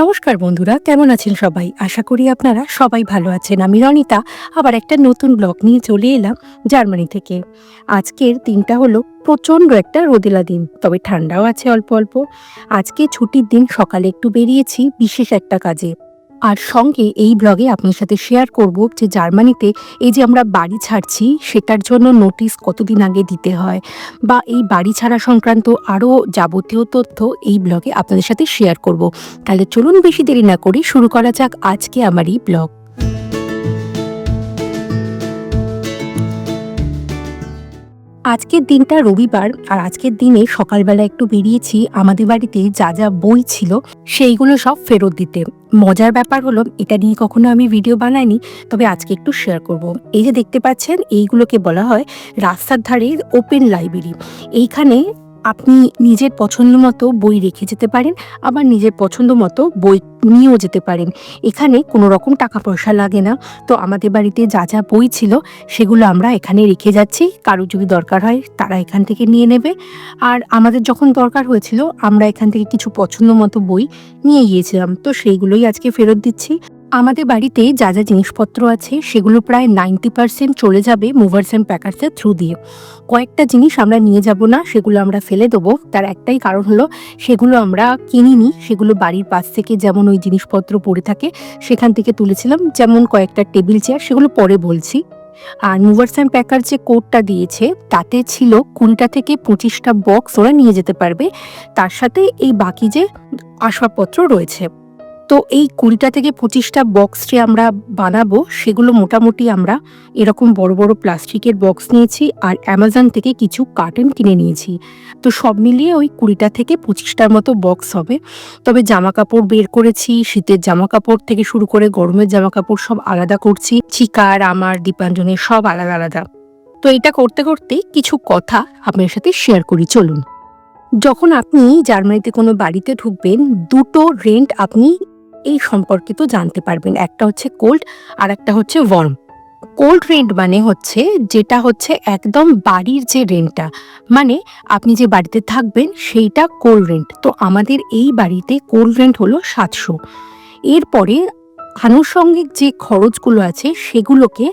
নমস্কার বন্ধুরা, কেমন আছেন সবাই? আশা করি আপনারা সবাই ভালো আছেন। আমি রনিতা, আবার একটা নতুন ব্লগ নিয়ে চলে এলাম জার্মানি থেকে। আজকের দিনটা হলো প্রচণ্ড একটা রোদেলা দিন, তবে ঠান্ডাও আছে অল্প অল্প। আজকে ছুটির দিন সকালে একটু বেরিয়েছি বিশেষ একটা কাজে। আর সঙ্গে এই ব্লগে আপনার সাথে শেয়ার করব যে জার্মানিতে এই যে আমরা বাড়ি ছাড়ছি, সেটার জন্য নোটিস কতদিন আগে দিতে হয় বা এই বাড়ি ছাড়া সংক্রান্ত আরও যাবতীয় তথ্য এই ব্লগে আপনাদের সাথে শেয়ার করব। তাহলে চলুন বেশি দেরি না করে শুরু করা যাক আজকে আমার এই ব্লগ আজকের দিনটা রবিবার আর আজকের দিনে সকালবেলা একটু বেরিয়েছি। আমাদের বাড়িতে যা যা বই ছিল সেইগুলো সব ফেরত দিতে। মজার ব্যাপার হলো, এটা নিয়ে কখনো আমি ভিডিও বানাইনি, তবে আজকে একটু শেয়ার করব। এই যে দেখতে পাচ্ছেন, এইগুলোকে বলা হয় রাস্তার ধারে ওপেন লাইব্রেরি এইখানে আপনি নিজের পছন্দ মতো বই রেখে যেতে পারেন, আবার নিজের পছন্দ মতো বই নিয়েও যেতে পারেন। এখানে কোনো রকম টাকা পয়সা লাগে না। তো আমাদের বাড়িতে যা যা বই ছিল, সেগুলো আমরা এখানে রেখে যাচ্ছি। কারও যদি দরকার হয়, তারা এখান থেকে নিয়ে নেবে। আর আমাদের যখন দরকার হয়েছিল, আমরা এখান থেকে কিছু পছন্দ মতো বই নিয়ে গিয়েছিলাম। তো সেইগুলোই আজকে ফেরত দিচ্ছি। আমাদের বাড়িতে যা যা জিনিসপত্র আছে সেগুলো প্রায় নাইনটি পার্সেন্ট চলে যাবে মুভার্স অ্যান্ড প্যাকার্সের থ্রু দিয়ে। কয়েকটা জিনিস আমরা নিয়ে যাব না, সেগুলো আমরা ফেলে দেবো। তার একটাই কারণ হলো, সেগুলো আমরা কিনিনি, সেগুলো বাড়ির পাশ থেকে যেমন ওই জিনিসপত্র পড়ে থাকে, সেখান থেকে তুলেছিলাম। যেমন কয়েকটা টেবিল চেয়ার, সেগুলো পরে বলছি। আর মুভার্স অ্যান্ড প্যাকার যে কোডটা দিয়েছে, তাতে ছিল কুড়িটা থেকে পঁচিশটা বক্স ওরা নিয়ে যেতে পারবে। তার সাথে এই বাকি যে আসবাবপত্র রয়েছে। তো এই কুড়িটা থেকে পঁচিশটা বক্স যে আমরা বানাবো, সেগুলো মোটামুটি আমরা এরকম বড় বড় প্লাস্টিকের বক্স নিয়েছি আর অ্যামাজন থেকে কিছু কার্টন কিনে নিয়েছি। তো সব মিলিয়ে ওই কুড়িটা থেকে পঁচিশটার মতো বক্স হবে। তবে জামা কাপড় বের করেছি, শীতের জামা কাপড় থেকে শুরু করে গরমের জামা কাপড় সব আলাদা করছি। চিকার আমার দীপাঞ্জনের সব আলাদা আলাদা। তো এটা করতে করতে কিছু কথা আপনার সাথে শেয়ার করি, চলুন। যখন আপনি জার্মানিতে কোনো বাড়িতে ঢুকবেন, দুটো রেন্ট আপনি এই সম্পর্কিত জানতে পারবেন। একটা হচ্ছে কোল্ড আর একটা হচ্ছে ওয়ার্ম কোল্ড রেন্ট মানে হচ্ছে, যেটা হচ্ছে একদম বাড়ির যে রেন্টটা মানে আপনি যে বাড়িতে থাকবেন সেইটা কোল্ড রেন্ট তো আমাদের এই বাড়িতে কোল্ড রেন্ট হলো সাতশো। এরপরে আনুষঙ্গিক যে খরচগুলো আছে, সেগুলোকে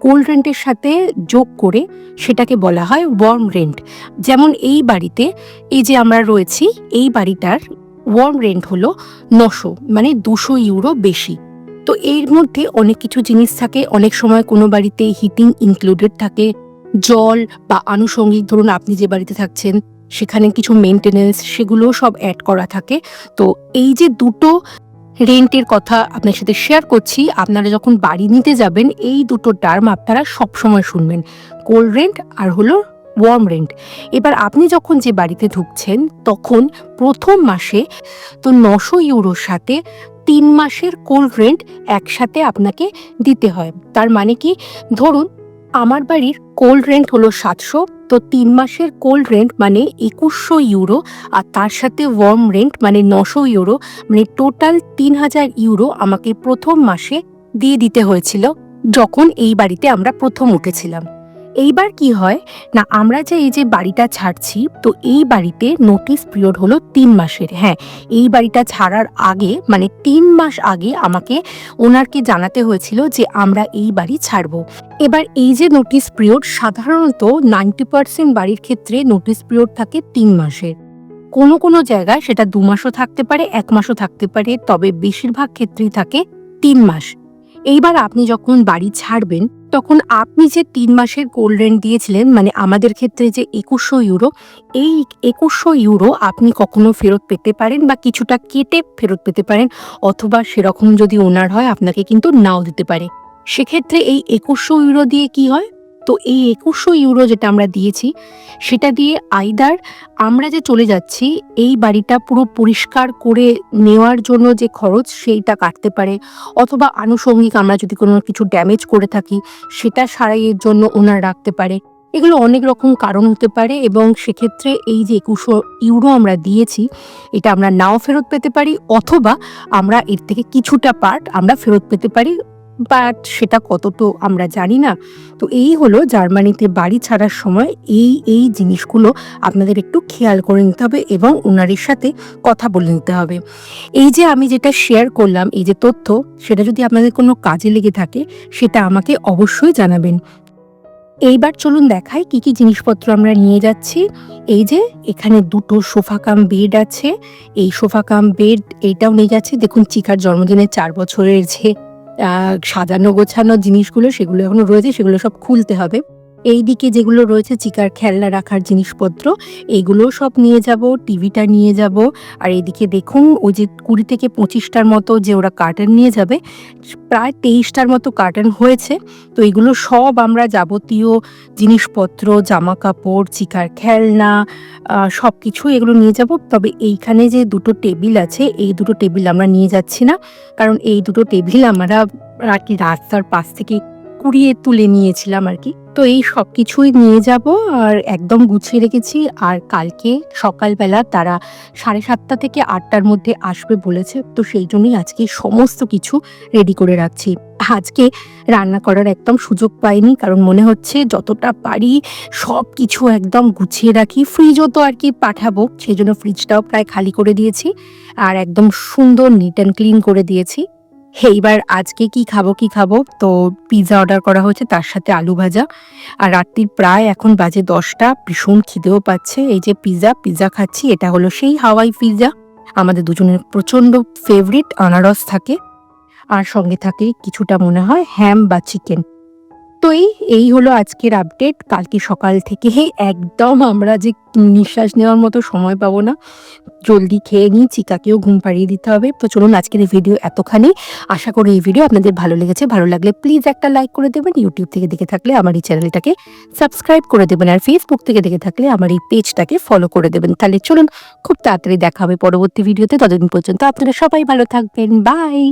কোল্ড রেন্টের সাথে যোগ করে সেটাকে বলা হয় ওয়ার্ম রেন্ট যেমন এই বাড়িতে, এই যে আমরা রয়েছি, এই বাড়িটার ওয়ার্ম রেন্ট হলো নশো মানে দুশো ইউরো বেশি। তো এর মধ্যে অনেক কিছু জিনিস থাকে, অনেক সময় কোনো বাড়িতে হিটিং ইনক্লুডেড থাকে, জল বা আনুষঙ্গিক ধরুন আপনি যে বাড়িতে থাকছেন, সেখানে কিছু মেনটেনেন্স সেগুলো সব অ্যাড করা থাকে। তো এই যে দুটো রেন্টের কথা আপনার সাথে শেয়ার করছি, আপনারা যখন বাড়ি নিতে যাবেন, এই দুটো টার্ম আপনারা সবসময় শুনবেন। কোল্ড রেন্ট আর হলো ওয়ার্ম রেন্ট এবার আপনি যখন যে বাড়িতে ঢুকছেন, তখন প্রথম মাসে তো নশো ইউরোর সাথে তিন মাসের কোল্ড রেন্ট একসাথে আপনাকে দিতে হয়। তার মানে কি? ধরুন, আমার বাড়ির কোল্ড রেন্ট হলো সাতশো, তো তিন মাসের কোল্ড রেন্ট মানে একুশশো ইউরো, আর তার সাথে ওয়ার্ম রেন্ট মানে নশো ইউরো মানে টোটাল তিন হাজার ইউরো আমাকে প্রথম মাসে দিয়ে দিতে হয়েছিল, যখন এই বাড়িতে আমরা প্রথম উঠেছিলাম। এইবার কি হয়? না, আমরা যে এই যে বাড়িটা ছাড়ছি, তো এই বাড়িতে নোটিস পিরিয়ড হলো তিন মাসের। হ্যাঁ এই বাড়িটা ছাড়ার আগে মানে তিন মাস আগে আমাকে ওনারকে জানাতে হয়েছিল যে আমরা এই বাড়ি ছাড়বো। এবার এই যে নোটিস পিরিয়ড সাধারণত নাইনটি পার্সেন্ট বাড়ির ক্ষেত্রে নোটিস পিরিয়ড থাকে তিন মাসের। কোনো কোনো জায়গায় সেটা দু মাসও থাকতে পারে, এক মাসও থাকতে পারে, তবে বেশিরভাগ ক্ষেত্রেই থাকে তিন মাস। এইবার আপনি যখন বাড়ি ছাড়বেন, তখন আপনি যে তিন মাসের গোল্ড রেন্ট দিয়েছিলেন মানে আমাদের ক্ষেত্রে যে একুশশো ইউরো এই একুশশো ইউরো আপনি কখনো ফেরত পেতে পারেন বা কিছুটা কেটে ফেরত পেতে পারেন, অথবা সেরকম যদি ওনার হয়, আপনাকে কিন্তু নাও দিতে পারে। সেক্ষেত্রে এই একুশশো ইউরো দিয়ে কি হয়? তো এই একুশশো ইউরো যেটা আমরা দিয়েছি, সেটা দিয়ে আইদার আমরা যে চলে যাচ্ছি, এই বাড়িটা পুরো পরিষ্কার করে নেওয়ার জন্য যে খরচ সেইটা কাটতে পারে। অথবা আনুষঙ্গিক আমরা যদি কোনো কিছু ড্যামেজ করে থাকি, সেটা সারাইয়ের জন্য ওনার রাখতে পারে। এগুলো অনেক রকম কারণ হতে পারে এবং সেক্ষেত্রে এই যে একুশো ইউরো আমরা দিয়েছি, এটা আমরা নাও ফেরত পেতে পারি, অথবা আমরা এর থেকে কিছুটা পার্ট আমরা ফেরত পেতে পারি বাট সেটা কত তো আমরা জানি না। তো এই হলো জার্মানিতে বাড়ি ছাড়ার সময় এই এই জিনিসগুলো আপনাদের একটু খেয়াল করে নিতে হবে এবং ওনারের সাথে কথা বলে নিতে হবে। এই যে আমি যেটা শেয়ার করলাম, এই যে তথ্য, সেটা যদি আপনাদের কোনো কাজে লেগে থাকে, সেটা আমাকে অবশ্যই জানাবেন। এইবার চলুন দেখাই কি কি জিনিসপত্র আমরা নিয়ে যাচ্ছি। এই যে এখানে দুটো সোফা কাম বেড আছে। এই সোফা কাম বেড, এইটাও নিয়ে যাচ্ছি। দেখুন, চিকার জন্মদিনের চার বছরের যে সাজানো গোছানো জিনিসগুলো সেগুলো এখনও রয়েছে সেগুলো সব খুলতে হবে। এই দিকে যেগুলো রয়েছে চিকার খেলনা রাখার জিনিসপত্র এইগুলো সব নিয়ে যাব, টিভিটা নিয়ে যাব। আর এইদিকে দেখুন, ওই যে কুড়ি থেকে পঁচিশটার মতো যে ওরা কার্টন নিয়ে যাবে, প্রায় তেইশটার মতো কার্টন হয়েছে। তো এগুলো সব আমরা যাবতীয় জিনিসপত্র জামা কাপড় চিকার খেলনা সব কিছু এগুলো নিয়ে যাব। তবে এইখানে যে দুটো টেবিল আছে, এই দুটো টেবিল আমরা নিয়ে যাচ্ছি না। কারণ এই দুটো টেবিল আমরা আর কি রাস্তার পাশ থেকে কুড়িয়ে তুলে নিয়েছিলাম আর কি। তো এই সব কিছুই নিয়ে যাব আর একদম গুছিয়ে রেখেছি আর কালকে সকালবেলা তারা সাড়ে সাতটা থেকে আটটার মধ্যে আসবে বলেছে। তো সেই জন্যই আজকে সমস্ত কিছু রেডি করে রাখছি। আজকে রান্না করার একদম সুযোগ পাইনি কারণ মনে হচ্ছে যতটা পারি সব কিছু একদম গুছিয়ে রাখি। ফ্রিজও তো আর কি পাঠাবো, সেই জন্য ফ্রিজটাও প্রায় খালি করে দিয়েছি। আর একদম সুন্দর নিট অ্যান্ড ক্লিন করে দিয়েছি। এইবার আজকে কি খাব কি খাব? তো পিৎজা অর্ডার করা হয়েছে, তার সাথে আলু ভাজা। আর রাত্রির প্রায় এখন বাজে দশটা, ভীষণ খিদেও পাচ্ছে। এই যে পিৎজা পিৎজা খাচ্ছি, এটা হলো সেই হাওয়াই পিৎজা আমাদের দুজনের প্রচণ্ড ফেভারিট আনারস থাকে। আর সঙ্গে থাকে, কিছুটা মনে হয় হ্যাম বা চিকেন এই এই হলো আজকের আপডেট কালকে সকাল থেকে একদম আমরা যে নিঃশ্বাস নেওয়ার মতো সময় পাবো না, জলদি খেয়ে নিই, চিকাকেও ঘুম পাড়িয়ে দিতে হবে। তো চলুন আজকের এই ভিডিও এতখানি। আশা করি এই ভিডিও আপনাদের ভালো লেগেছে। ভালো লাগলে প্লিজ একটা লাইক করে দেবেন। ইউটিউব থেকে দেখে থাকলে আমার এই চ্যানেলটাকে সাবস্ক্রাইব করে দেবেন। আর ফেসবুক থেকে দেখে থাকলে আমার এই পেজটাকে ফলো করে দেবেন। তাহলে চলুন খুব তাড়াতাড়ি দেখা হবে পরবর্তী ভিডিওতে ততদিন পর্যন্ত আপনারা সবাই ভালো থাকবেন। বাই